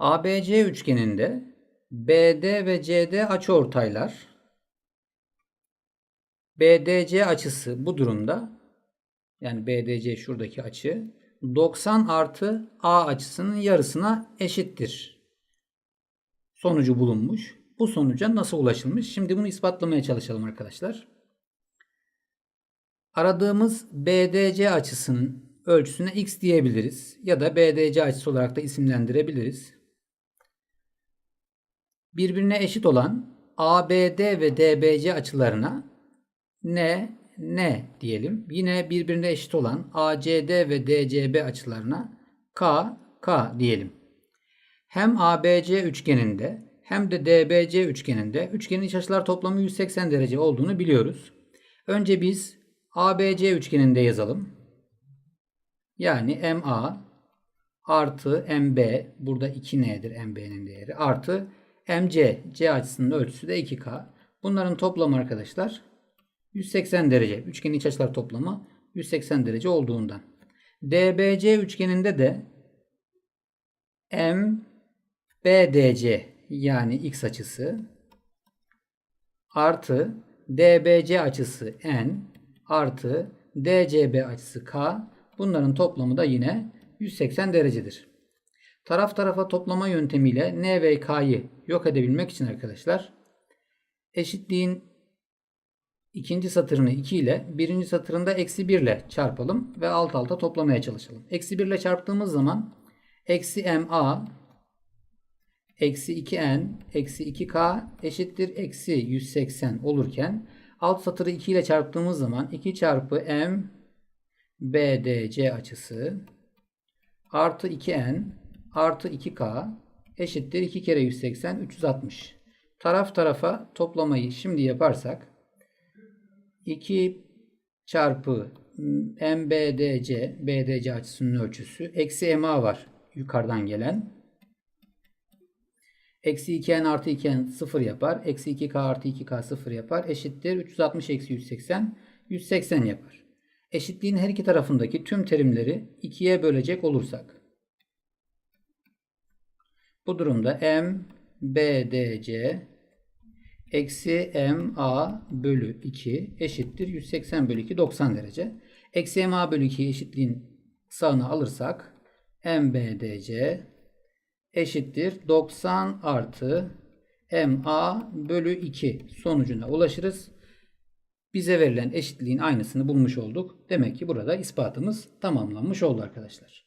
ABC üçgeninde BD ve CD açıortaylar BDC açısı bu durumda yani BDC şuradaki açı 90 artı A açısının yarısına eşittir. Sonucu bulunmuş. Bu sonuca nasıl ulaşılmış? Şimdi bunu ispatlamaya çalışalım arkadaşlar. Aradığımız BDC açısının ölçüsüne x diyebiliriz. Ya da BDC açısı olarak da isimlendirebiliriz. Birbirine eşit olan ABD ve DBC açılarına N, N diyelim. Yine birbirine eşit olan ACD ve DCB açılarına K, K diyelim. Hem ABC üçgeninde hem de DBC üçgeninde üçgenin iç açılar toplamı 180 derece olduğunu biliyoruz. Önce biz ABC üçgeninde yazalım. Yani MA artı MB burada 2N'dir MB'nin değeri artı MC C açısının ölçüsü de 2K. Bunların toplamı arkadaşlar 180 derece. Üçgenin iç açılar toplamı 180 derece olduğundan. DBC üçgeninde de MBDC yani x açısı artı DBC açısı n artı DCB açısı k bunların toplamı da yine 180 derecedir. Taraf tarafa toplama yöntemiyle n ve k'yı yok edebilmek için arkadaşlar eşitliğin ikinci satırını 2 ile birinci satırında eksi 1 ile çarpalım ve alt alta toplamaya çalışalım. Eksi 1 ile çarptığımız zaman eksi ma eksi 2n eksi 2k eşittir eksi 180 olurken alt satırı 2 ile çarptığımız zaman 2 çarpı m BDC açısı artı 2n artı 2k eşittir 2 kere 180 360. Taraf tarafa toplamayı şimdi yaparsak 2 çarpı MBDC BDC açısının ölçüsü eksi MA var yukarıdan gelen. Eksi 2n artı 2n 0 yapar. Eksi 2k artı 2k 0 yapar. Eşittir 360 eksi 180 180 yapar. Eşitliğin her iki tarafındaki tüm terimleri 2'ye bölecek olursak. Bu durumda m BDC eksi MA bölü 2 eşittir 180 bölü 2 90 derece. Eksi MA bölü 2 eşitliğin sağını alırsak MBDC eşittir 90 artı MA bölü 2 sonucuna ulaşırız. Bize verilen eşitliğin aynısını bulmuş olduk. Demek ki burada ispatımız tamamlanmış oldu arkadaşlar.